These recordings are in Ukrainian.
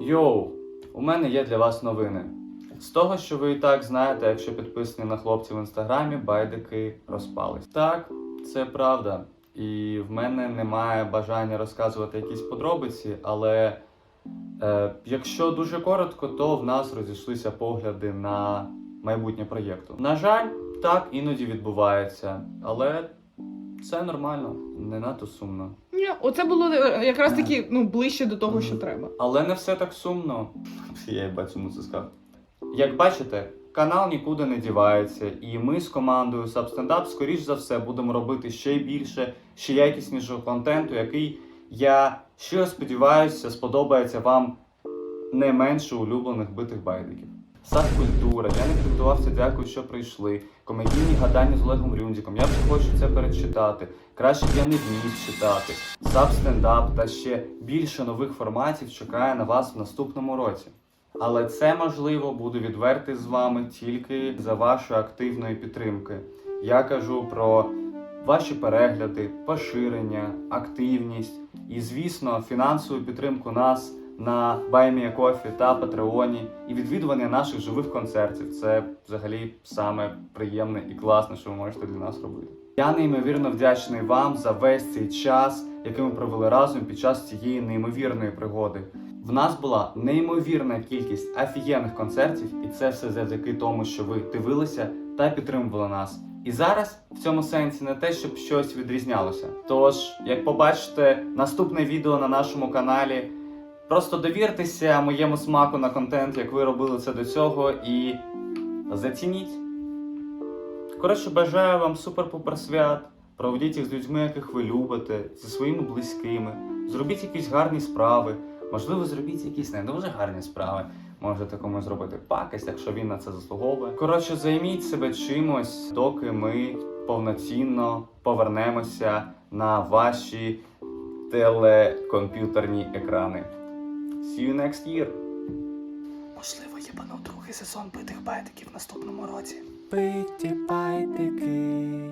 Йоу, у мене є для вас новини. З того, що ви і так знаєте, якщо підписані на хлопців в інстаграмі, байдики розпались. Так, це правда. І в мене немає бажання розказувати якісь подробиці, але е, якщо дуже коротко, то в нас розійшлися погляди на майбутнє проєкту. На жаль, так іноді відбувається, але це нормально, не надто сумно. Ні, оце було е, якраз таки ну, ближче до того, що треба. Але не все так сумно. Я їбать цьому це сказав. Як бачите, канал нікуди не дівається, і ми з командою Substand скоріш за все будемо робити ще більше, ще якіснішого контенту, який я щиро сподіваюся сподобається вам не менше улюблених битих байдиків. Сабкультура, я не підготувався, дякую, що прийшли. Комедійні гадання з Олегом Рюндіком. Я вже хочу це перечитати. Краще б я не вмів читати. Саб-стендап та ще більше нових форматів чекає на вас в наступному році. Але це можливо буду відвертий з вами тільки за вашої активної підтримки. Я кажу про ваші перегляди, поширення, активність і, звісно, фінансову підтримку нас на BuyMeACoffee та Патреоні і відвідування наших живих концертів. Це взагалі саме приємне і класне, що ви можете для нас робити. Я неймовірно вдячний вам за весь цей час, який ми провели разом під час цієї неймовірної пригоди. В нас була неймовірна кількість офігенних концертів, і це все завдяки тому, що ви дивилися та підтримували нас. І зараз в цьому сенсі не те, щоб щось відрізнялося. Тож, як побачите, наступне відео на нашому каналі. Просто довіртеся моєму смаку на контент, як ви робили це до цього, і зацініть. Коротше, бажаю вам супер-пупер свят. Проведіть їх з людьми, яких ви любите, зі своїми близькими. Зробіть якісь гарні справи. Можливо, зробіть якісь не дуже гарні справи. Можете комусь зробити пакость, якщо він на це заслуговує. Коротше, займіть себе чимось, доки ми повноцінно повернемося на ваші телекомп'ютерні екрани. See you next year. Можливо, єбану другий сезон битих байдиків в наступному році. Биті байдики,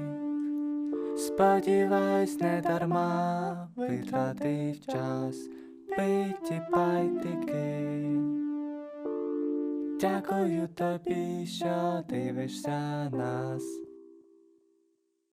сподіваюсь, не дарма витратив час. Биті байдики. Дякую тобі, що дивишся нас.